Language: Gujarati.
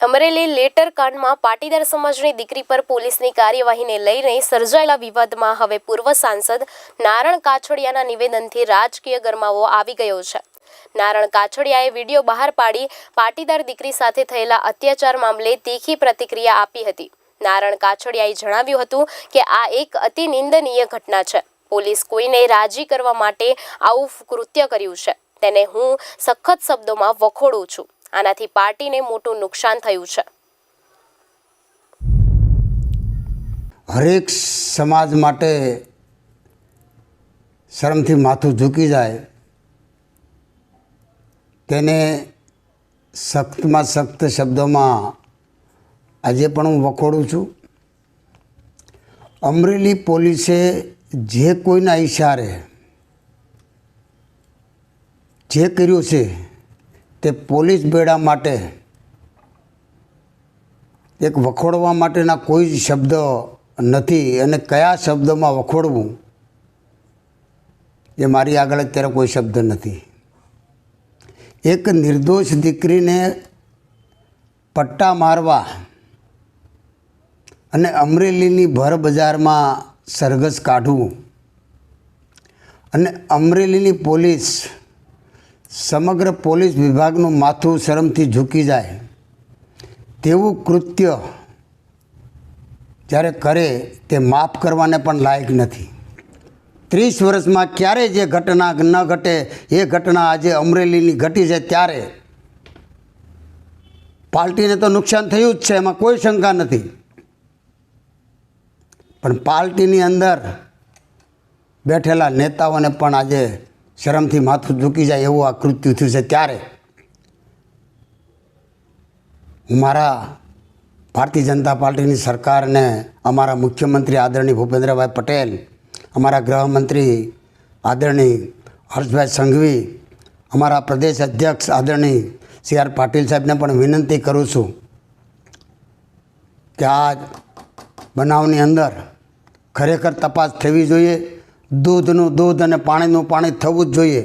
અમરેલી લેટર કાંડમાં પાટીદાર સમાજની દીકરી પર પોલીસની કાર્યવાહીને લઈને સર્જાયેલા વિવાદમાં હવે પૂર્વ સાંસદ નારણ કાછડિયાના નિવેદનથી રાજકીય ગરમાવો આવી ગયો છે. નારણ કાછડિયાએ વીડિયો બહાર પાડી પાટીદાર દીકરી સાથે થયેલા અત્યાચાર મામલે તીખી પ્રતિક્રિયા આપી હતી. નારણ કાછડિયાએ જણાવ્યું હતું કે આ એક અતિ નિંદનીય ઘટના છે. પોલીસ કોઈને રાજી કરવા માટે આવું કૃત્ય કર્યું છે. તેને હું સખત શબ્દોમાં વખોડું છું. આનાથી પાર્ટીને મોટું નુકસાન થયું છે. હરેક સમાજ માટે શરમથી માથું ઝૂકી જાય, તેને સખ્તમાં સખ્ત શબ્દોમાં આજે પણ હું વખોડું છું. અમરેલી પોલીસે જે કોઈના ઈશારે જે કર્યું છે તે પોલીસ બેડા માટે એક વખોડવા માટેના કોઈ જ શબ્દ નથી. અને કયા શબ્દમાં વખોડવું એ મારી આગળ અત્યારે કોઈ શબ્દ નથી. એક નિર્દોષ દીકરીને પટ્ટા મારવા અને અમરેલીની ભર બજારમાં સરઘસ કાઢવું અને અમરેલીની પોલીસ સમગ્ર પોલીસ વિભાગનું માથું શરમથી ઝૂકી જાય. તેવું કૃત્ય જ્યારે કરે તે માફ કરવાને પણ લાયક નથી. ત્રીસ વર્ષમાં ક્યારે જે ઘટના ન ઘટે, એ ઘટના આજે અમરેલીની ઘટી છે ત્યારે. પાર્ટીને તો નુકસાન થયું જ છે, એમાં કોઈ શંકા નથી. પણ પાર્ટીની અંદર બેઠેલા નેતાઓને પણ આજે શરમથી માથું ઝૂકી જાય એવું આ કૃત્યુ થયું છે ત્યારે હું મારા ભારતીય જનતા પાર્ટીની સરકારને અમારા મુખ્યમંત્રી આદરણીય ભૂપેન્દ્રભાઈ પટેલ, અમારા ગૃહમંત્રી આદરણીય હર્ષભાઈ સંઘવી, અમારા પ્રદેશ અધ્યક્ષ આદરણીય સી આર પાટીલ સાહેબને પણ વિનંતી કરું છું કે આ બનાવની અંદર ખરેખર તપાસ થવી જોઈએ. દૂધનું દૂધ અને પાણીનું પાણી થવું જ જોઈએ.